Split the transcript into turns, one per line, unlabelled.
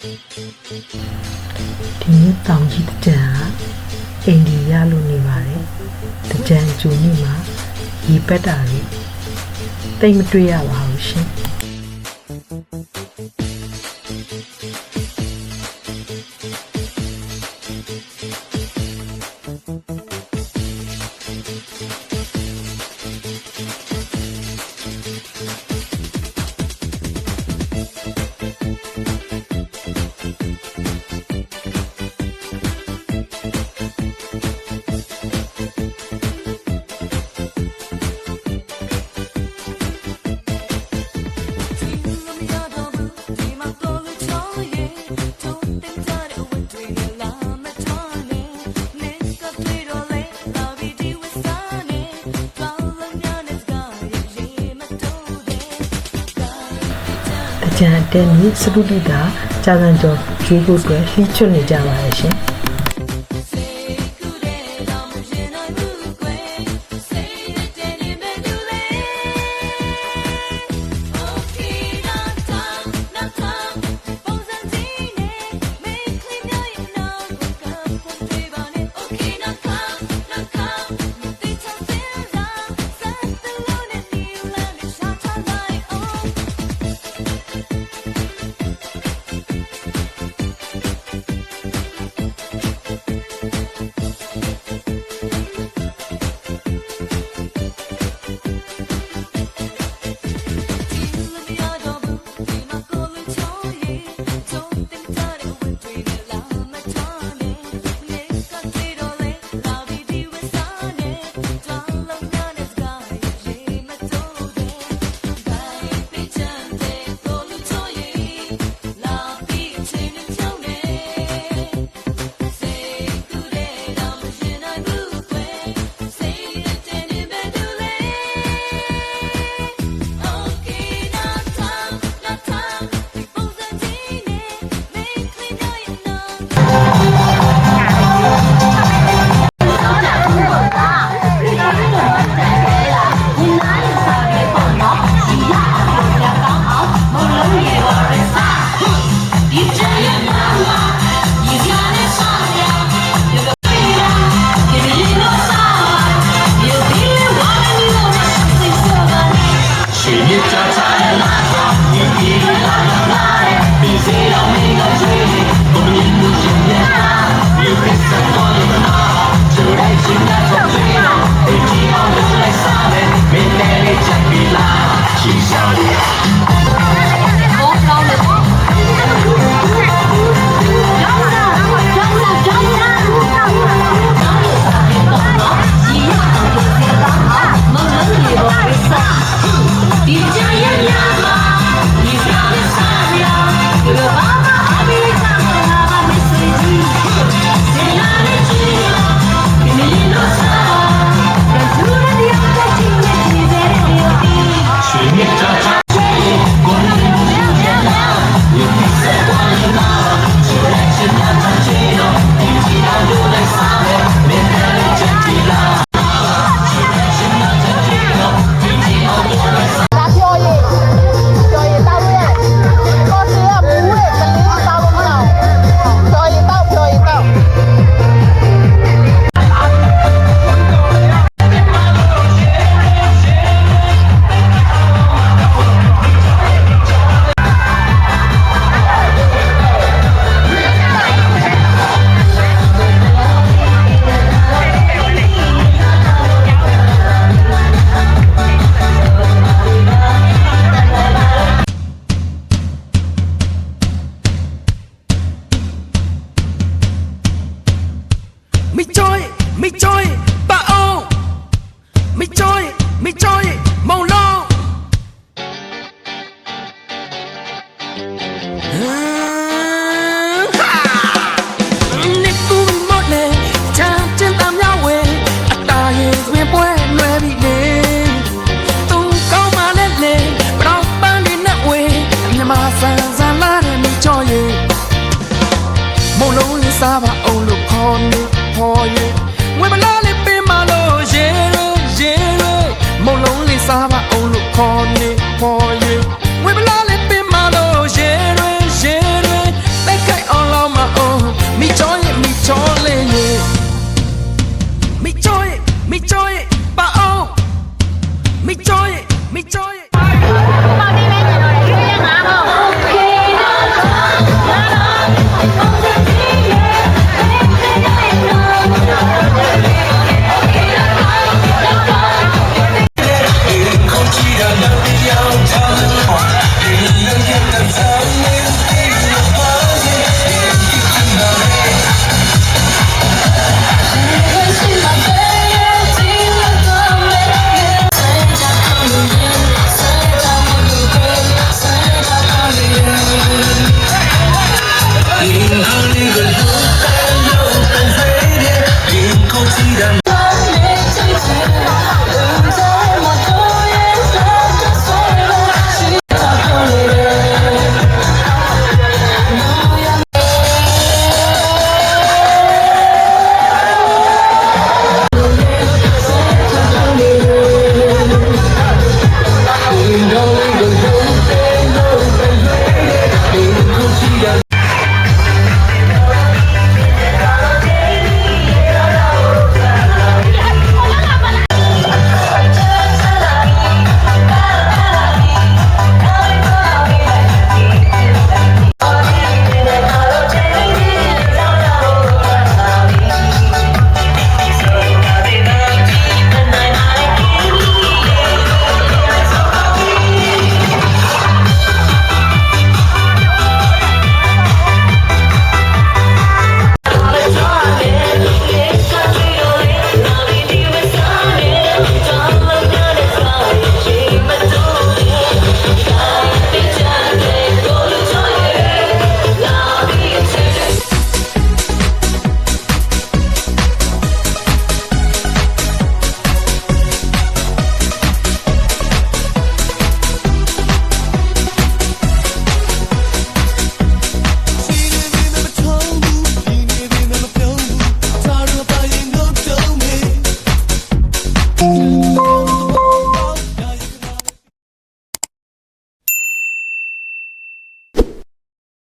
ဒီနေ့တောင်ကြီးတကြံကအိန္ဒိယလို့နေပါတယ်တကြံကျူနေမှာရေပက်တာတွေတိတ်မတွေ့ရပါဘူးရှင် Thank you. ကြံတဲ့နည်းစတုတ္တတာကြာစံကျော်ရွေးဖို့အတွက်လှိချွတ်နေကြပါတယ်ရှင်။
မော်၍ဝေပလာလေးပင်မလို့ရေတွေရေတွေတိုက်
ခိုက်အောင်လောက်မအောင်မိချောရဲ့မိချောလေးရေမိချောရဲ့မိချောရဲ့ပါအောင်မိချောရဲ့မိချောရဲ့